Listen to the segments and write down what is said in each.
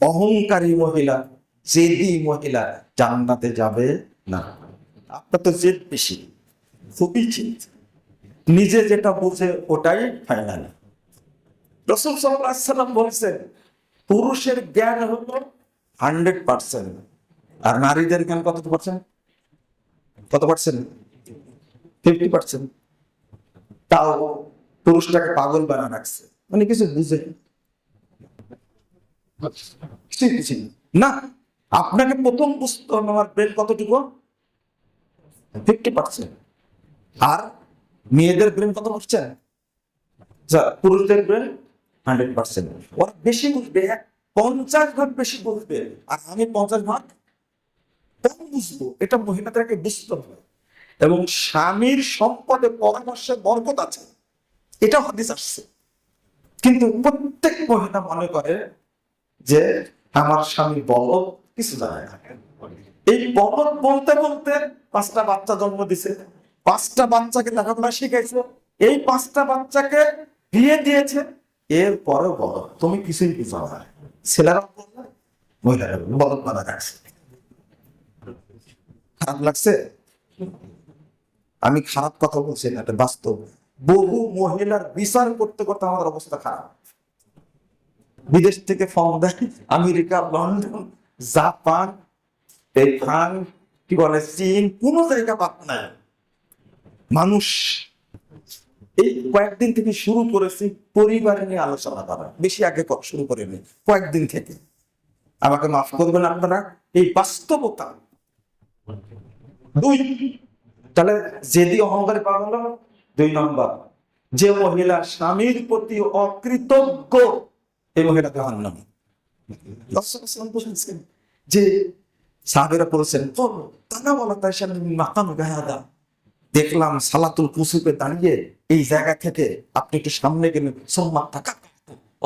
অহংকারী মহিলা, জেদি মহিলা জান্নাতে যাবে না। আপনার তো জেদ বেশি, খুবই চিন্তা নিজে যেটা বুঝে ওটাই ফাইনাল রসুল সাল্লাম বলছেন, পুরুষের জ্ঞান হলো হান্ড্রেড পার্সেন্ট। আর নারীদের জ্ঞান কত পার্সেন্ট? কত পার্সেন্ট? Fifty percent. তাও পুরুষটাকে পাগল বানা রাখছে। মানে কিছু বুঝে না, আপনাকে প্রথম বুঝতে হবে আমার ব্রেন কতটুকু? ফিফটি পার্সেন্ট আর মেয়েদের ব্রেন কত পার্সেন্ট যা পুরুষদের ব্রেন হান্ড্রেড পার্সেন্ট ওরা বেশি বুঝবে পঞ্চাশ ভাগ বেশি বুঝবে। আর আমি পঞ্চাশ ভাগ কম বুঝব। এটা মহিলাদেরকে বুঝতে হবে। এবং স্বামীর সম্পদে পরামর্শে বরকত আছে। এটা হাদিস আসছে। কিন্তু প্রত্যেক মহিলা মনে করে যে আমার স্বামী বল কিছু জানে না এই বলদ বলতে বলতে পাঁচটা বাচ্চা জন্ম দিছে। পাঁচটা বাচ্চাকে লেখাপড়া শিখাইছে। এই পাঁচটা বাচ্চাকে বিয়ে দিয়েছে। এর পরে বল তুমি কিছুই বুঝো না। ছেলেরা মহিলারা বলদ বানা রাখছে খারাপ লাগছে? আমি খারাপ কথা বলছি না, এটা বাস্তব। বহু মহিলার বিচার করতে করতে আমাদের অবস্থা খারাপ। বিদেশ থেকে ফর্ম দেয়, আমেরিকা, লন্ডন, জাপান কি বলে, চীন, কোন জায়গা নাই। মানুষ এই কয়েকদিন থেকে শুরু করেছি পরিবার নিয়ে আলোচনা করা। বেশি আগে শুরু কয়েকদিন থেকে। আমাকে মাফ করবেন আপনারা, এই বাস্তবতা। দুই, তাহলে যেদি অহংকারে পাগল দুই নম্বর, যে মহিলা স্বামীর প্রতি অকৃতজ্ঞ এই মহিলা জাহান্নাম বলেছেন যে বলা তাই সামনে দেখলাম সালাতুল কুসুপে দাঁড়িয়ে এই জায়গা থেকে আপনি একটু সামনে গেলেন থাকা।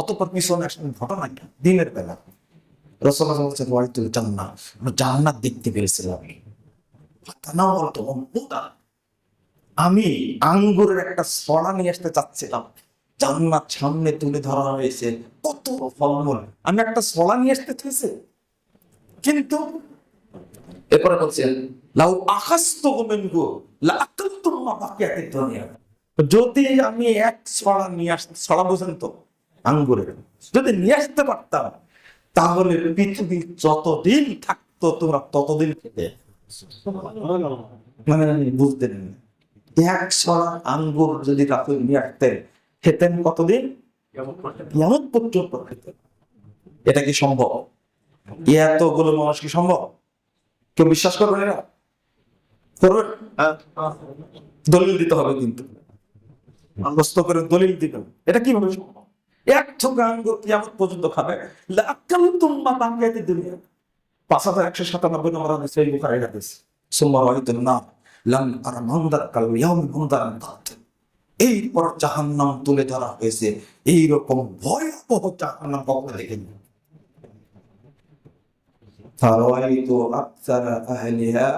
অতপর পিছনে ঘটনা দিনের বেলা। রসল্লাহ বলছেন, ওয়াইতুল জান্নাত আমরা জান্নাত দেখতে পেরেছিলাম আমি আঙ্গুরের একটা ছড়া নিয়ে আসতে চাচ্ছিলাম। জান্নাত সামনে তুলে ধরা হয়েছে। কত ফলমূল। আমি একটা ছড়া নিয়ে আসতে চেয়েছি কিন্তু এরপরে বলছেন লাউ আকাস্ত লা আকালতুম মা বাকিয়াতিদ দুনিয়া যদি আমি এক ছড়া নিয়ে আসতে ছড়া বোঝেন তো, আঙ্গুরের। যদি নিয়ে আসতে পারতাম, তাহলে পৃথিবী যতদিন থাকতো, তোমরা ততদিন খেতে। মানে বুঝতেন এক ছড়া আঙ্গুর যদি রাতে নিয়ে আসতেন খেতেন কতদিন? কেমন পর্যন্ত খেতেন এটা কি সম্ভব? এতগুলো মানুষ কি সম্ভব? কেউ বিশ্বাস করবেন এরা করবেন দলিল দিতে হবে কিন্তু। আন্দোস্ত করে দলিল দিবেন। এটা কীভাবে সম্ভব? এক ঠোকা আঙ্গুর কিয়ামত পর্যন্ত খাবে। লাকাল তুম্মা বাঙ্গাইতে দুনিয়া। পাঁচ হাজার একশো সাতানব্বই নম্বর হাদিস এই বুখারী হাদিস। সুম্মা রাআইতুন নার। লাম আরা মানদার কাল ইয়াউম মানদার দাত এই পর জাহান্নাম তুলে ধরা হয়েছে। এই রকম ভয়াবহ জাহান্নাম কখনো দেখিনি। ফারাইতু আকসারা আহলিহা